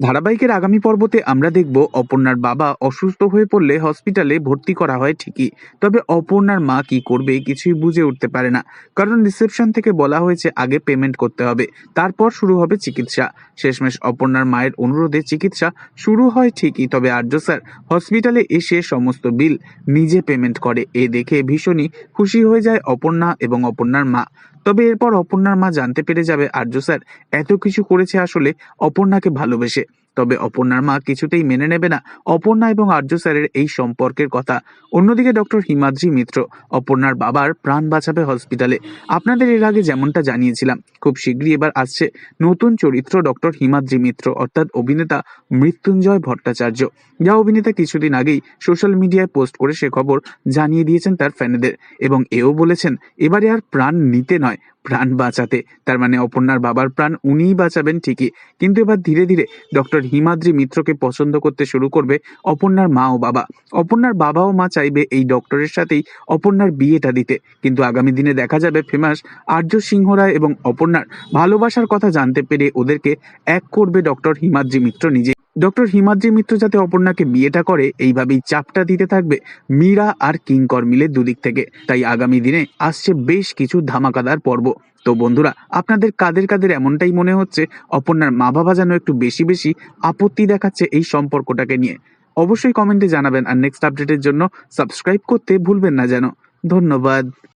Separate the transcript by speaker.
Speaker 1: ধারাবাহিকের আগামী পর্বতে আমরা দেখব অপর্ণার বাবা অসুস্থ হয়ে পড়লে হসপিটালে ভর্তি করা হয় ঠিকই। তবে অপর্ণার মা কি করবে কিছুই বুঝে উঠতে পারে না, কারণ রিসেপশন থেকে বলা হয়েছে আগে পেমেন্ট করতে হবে, তারপর শুরু হবে চিকিৎসা। শেষমেশ অপর্ণার মায়ের অনুরোধে চিকিৎসা শুরু হয় ঠিকই, তবে আর্য স্যার, হসপিটালে এসে সমস্ত বিল নিজে পেমেন্ট করে, এ দেখে ভীষণই খুশি হয়ে যায় অপর্ণা এবং অপর্ণার মা। তবে এরপর অপর্ণার মা জানতে পেরে যাবে, আর্য স্যার, এত কিছু করেছে আসলে অপর্ণাকে ভালোবেসে। তবে অপর্ণার মা কিছুতেই মেনে নেবে না অপর্ণা এবং আর্য স্যারের এই সম্পর্কের কথা। অন্যদিকে ডক্টর হিমাদ্রি মিত্র, অপর্ণার বাবার প্রাণ বাঁচাবে হসপিটালে। আপনাদের এর আগে যেমনটা জানিয়েছিলাম, খুব শীঘ্রই এবার আসছে নতুন চরিত্র ডক্টর হিমাদ্রি মিত্র, অর্থাৎ অভিনেতা মৃত্যুঞ্জয় ভট্টাচার্য। যা অভিনেতা কিছুদিন আগেই সোশ্যাল মিডিয়ায় পোস্ট করে সে খবর জানিয়ে দিয়েছেন তার ফ্যানেদের এবং এও বলেছেন, এবারে আর প্রাণ নিতে নয়, প্রাণ বাঁচাতে। তার মানে অপর্ণার বাবার প্রাণ উনিই বাঁচাবেন ঠিকই। কিন্তু এবার ধীরে ধীরে ডক্টর হিমাদ্রি মিত্রকে পছন্দ করতে শুরু করবে অপর্ণার মা ও বাবা। অপর্ণার বাবা ও মা চাইবে এই ডক্টরের সাথেই অপর্ণার বিয়েটা দিতে। কিন্তু আগামী দিনে দেখা যাবে ফেমাস আর্য সিংহ রায় এবং অপর্ণার ভালোবাসার কথা জানতে পেরে ওদেরকে এক করবে ডক্টর হিমাদ্রি মিত্র নিজে। ডক্টর হিমাদ্রি মিত্র যাতে অপর্ণাকে বিয়েটা করে, এইভাবেই চাপটা দিতে থাকবে মীরা আর কিঙ্কর মিলে দুদিক থেকে। তাই আগামী দিনে আসছে বেশ কিছু ধামাকাদার পর্ব। তো বন্ধুরা, আপনাদের কাদের কাদের এমনটাই মনে হচ্ছে? অপর্ণার মা বাবা যেন একটু বেশি বেশি আপত্তি দেখাচ্ছে এই সম্পর্কটাকে নিয়ে। অবশ্যই কমেন্টে জানাবেন, আর নেক্সট আপডেটের জন্য সাবস্ক্রাইব করতে ভুলবেন না যেন। ধন্যবাদ।